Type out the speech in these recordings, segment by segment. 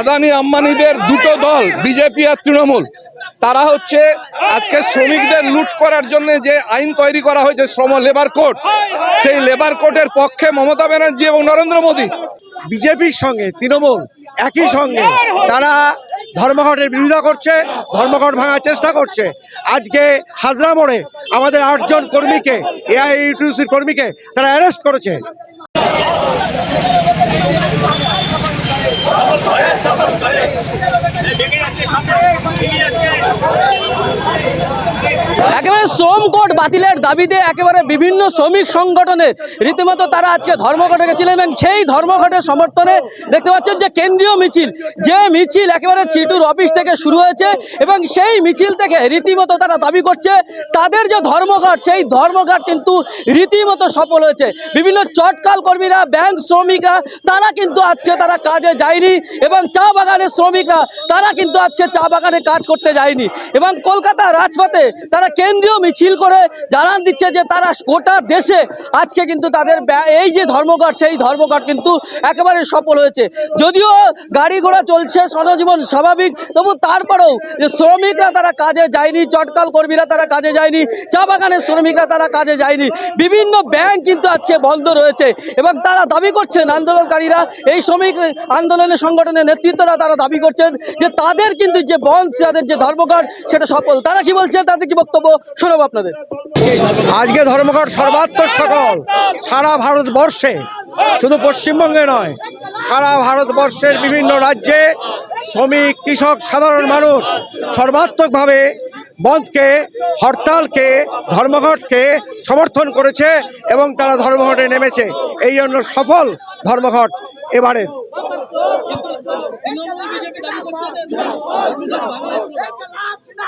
আদানি আম্বানিদের দুটো দল বিজেপি আর তৃণমূল। তারা হচ্ছে আজকে শ্রমিকদের লুট করার জন্য যে আইন তৈরি করা হয়েছে, শ্রম লেবার কোড সেই লেবার কোডের পক্ষে মমতা ব্যানার্জি এবং নরেন্দ্র মোদী বিজেপির সঙ্গে, তৃণমূল একই সঙ্গে, তারা ধর্মঘটের বিরোধিতা করছে, ধর্মঘট ভাঙার চেষ্টা করছে। আজকে হাজরা মোড়ে আমাদের আটজন কর্মীকে এআইইউটিউসির কর্মীকে তারা অ্যারেস্ট করেছে। ভেঙে যাচ্ছে সামনে ভেঙে যাচ্ছে একেবারে শ্রম কোড বাতিলের দাবিতে একেবারে বিভিন্ন শ্রমিক সংগঠনের রীতিমতো তারা আজকে ধর্মঘটে গেছিলেন এবং সেই ধর্মঘটের সমর্থনে দেখতে পাচ্ছেন যে কেন্দ্রীয় মিছিল, যে মিছিল একেবারে চিটুর অফিস থেকে শুরু হয়েছে এবং সেই মিছিল থেকে রীতিমতো তারা দাবি করছে, তাদের যে ধর্মঘট, সেই ধর্মঘট কিন্তু রীতিমতো সফল হয়েছে। বিভিন্ন চটকাল কর্মীরা, ব্যাংক শ্রমিকরা, তারা কিন্তু আজকে তারা কাজে যায়নি এবং চা বাগানের শ্রমিকরা, তারা কিন্তু আজকে চা বাগানে কাজ করতে যায়নি এবং কলকাতা রাজপথে তারা কেন্দ্রীয় মিছিল করে জানান দিচ্ছে যে তারা গোটা দেশে আজকে কিন্তু তাদের এই যে ধর্মঘট, সেই ধর্মঘট কিন্তু একেবারে সফল হয়েছে। যদিও গাড়ি ঘোড়া চলছে জনজীবন স্বাভাবিক, তবু তারপরেও যে শ্রমিকরা তারা কাজে যায়নি, চটকাল কর্মীরা তারা কাজে যায়নি, চা বাগানের শ্রমিকরা তারা কাজে যায়নি, বিভিন্ন ব্যাংক কিন্তু আজকে বন্ধ রয়েছে এবং তারা দাবি করছেন আন্দোলনকারীরা, এই শ্রমিক আন্দোলনের সংগঠনের নেতৃত্বরা তারা দাবি করছেন যে তাদের কিন্তু যে বন্ধ, তাদের যে ধর্মঘট, সেটা সফল। তারা কি বলছে তাদের কি বক্তব্য? শোনাবো আপনাদের। আজকে ধর্মঘট সর্বাত্মক সকল। সারা ভারতবর্ষে শুধু পশ্চিমবঙ্গে নয় সারা ভারতবর্ষের বিভিন্ন রাজ্যে শ্রমিক কৃষক সাধারণ মানুষ সর্বাত্মকভাবে বন্ধকে হরতালকে ধর্মঘটকে সমর্থন করেছে এবং তারা ধর্মঘটে নেমেছে। এই জন্য সফল ধর্মঘট এবারের।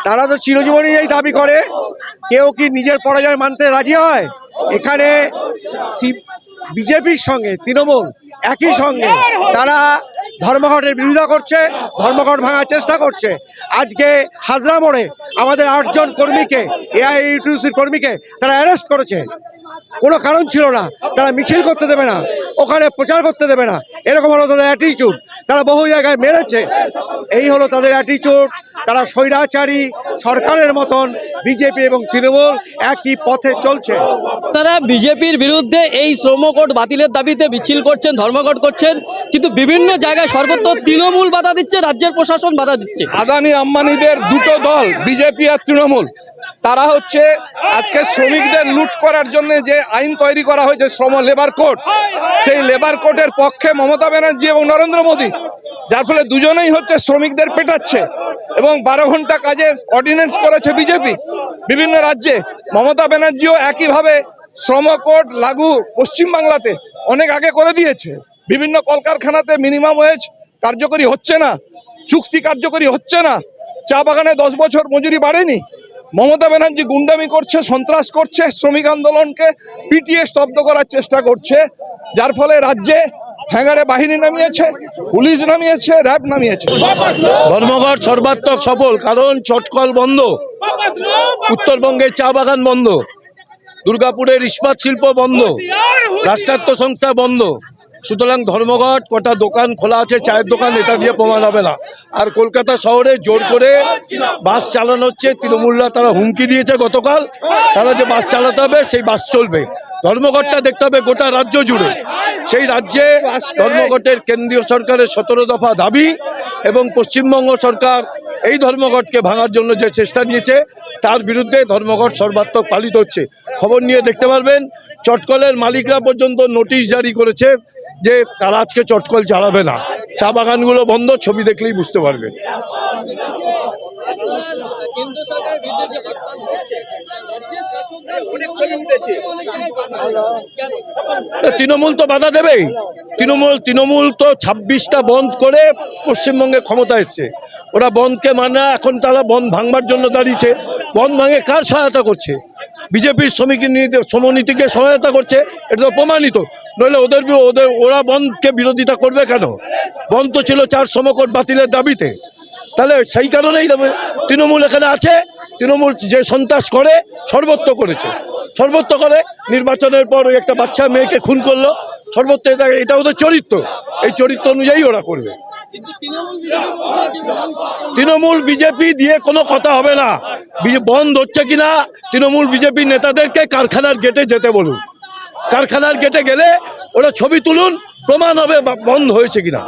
তারা তো চিরজীবনই এই দাবি করে। কেউ কি নিজের পরাজয় মানতে রাজি হয়? এখানে বিজেপির সঙ্গে, তৃণমূল একই সঙ্গে, তারা ধর্মঘটের বিরোধিতা করছে, ধর্মঘট ভাঙার চেষ্টা করছে। আজকে হাজরা মোড়ে আমাদের আটজন কর্মীকে এআইইউটিউসির কর্মীকে তারা অ্যারেস্ট করেছে। কোনো কারণ ছিল না। তারা মিছিল করতে দেবে না ওখানে প্রচার করতে দেবে না। এরকম হলো তাদের অ্যাটিচিউড তারা বহু জায়গায় মেরেছে। এই হলো তাদের অ্যাটিচিউড তারা স্বৈরাচারী সরকারের মতন বিজেপি এবং তৃণমূল একই পথে চলছে। তারা বিজেপির বিরুদ্ধে এই শ্রমকোট বাতিলের দাবিতে মিছিল করছেন ধর্মঘট করছেন কিন্তু বিভিন্ন জায়গায় সর্বত্র তৃণমূল বাধা দিচ্ছে রাজ্যের প্রশাসন বাধা দিচ্ছে। আদানি আম্বানিদের দুটো দল বিজেপি আর তৃণমূল। তারা হচ্ছে আজকে শ্রমিকদের লুট করার জন্য যে আইন তৈরি করা হয়েছে শ্রম লেবার কোড সেই লেবার কোডের পক্ষে মমতা ব্যানার্জি এবং নরেন্দ্র মোদী, যার ফলে দুজনেই হচ্ছে শ্রমিকদের পেটাচ্ছে এবং বারো ঘণ্টা কাজের অর্ডিন্যান্স করেছে বিজেপি। বিভিন্ন রাজ্যে মমতা ব্যানার্জিও একইভাবে শ্রম কোড লাগু পশ্চিমবাংলাতে অনেক আগে করে দিয়েছে। বিভিন্ন কলকারখানাতে মিনিমাম ওয়েজ কার্যকরী হচ্ছে না, চুক্তি কার্যকরী হচ্ছে না, চা বাগানে দশ বছর মজুরি বাড়েনি মমতা ব্যানার্জি গুন্ডামি করছে, সন্ত্রাস করছে, শ্রমিক আন্দোলনকে পিটিয়ে স্তব্ধ করার চেষ্টা করছে, যার ফলে রাজ্যে হ্যাঙ্গারে বাহিনী নামিয়েছে, পুলিশ নামিয়েছে, র্যাব নামিয়েছে। ধর্মঘট সর্বাত্মক সফল, কারণ চটকল বন্ধ। উত্তরবঙ্গে চা বাগান বন্ধ। দুর্গাপুরের ইস্পাত শিল্প বন্ধ। রাষ্ট্রায়ত্ত সংস্থা বন্ধ। সুতরাং ধর্মঘট, কটা দোকান খোলা আছে, চায়ের দোকান, এটা দিয়ে প্রমাণ হবে না। আর কলকাতা শহরে জোর করে বাস চালানো হচ্ছে, তৃণমূলরা তারা হুমকি দিয়েছে গতকাল। তারা যে বাস চালাতে হবে, সেই বাস চলবে। ধর্মঘটটা দেখতে হবে গোটা রাজ্য জুড়ে। সেই রাজ্যে ধর্মঘটের কেন্দ্রীয় সরকারের সতেরো দফা দাবি এবং পশ্চিমবঙ্গ সরকার এই ধর্মঘটকে ভাঙার জন্য যে চেষ্টা নিয়েছে, তার বিরুদ্ধে ধর্মঘট সর্বাত্মক পালিত হচ্ছে। খবর নিয়ে দেখতে পারবেন, চটকলের মালিকরা পর্যন্ত নোটিশ জারি করেছে। যে তারা আজকে চটকল চালাবে না। চা বাগানগুলো বন্ধ, ছবি দেখলেই বুঝতে পারবে। তৃণমূল তো বাধা দেবেই। তৃণমূল তৃণমূল তো ছাব্বিশটা বন্ধ করে পশ্চিমবঙ্গে ক্ষমতা এসছে। ওরা বন্ধকে মানা এখন তারা বন্ধ ভাঙবার জন্য দাঁড়িয়েছে। বন্ধ ভাঙে কার সহায়তা করছে? বিজেপির শ্রমিক নীতি শ্রমনীতিকে সহায়তা করছে এটা তো প্রমাণিত। নইলে ওদের ওদের ওরা বন্ধকে বিরোধিতা করবে কেন? বন্ধ তো ছিল চার সমকট বাতিলের দাবিতে। তাহলে সেই কারণেই তৃণমূল এখানে আছে। তৃণমূল যে সন্ত্রাস করে সর্বত্র করেছে। সর্বত্র করে নির্বাচনের পর ওই একটা বাচ্চা মেয়েকে খুন করল। সর্বত্র এটা এটা ওদের চরিত্র। এই চরিত্র অনুযায়ী ওরা করবে। তৃণমূল বিজেপি দিয়ে কোনো কথা হবে না। বন্ধ হচ্ছে কিনা তৃণমূল বিজেপি নেতাদেরকে কারখানার গেটে যেতে বলুন। কারখানার গেটে গেলে ওরা ছবি তুলুন, প্রমাণ হবে বন্ধ হয়েছে কিনা।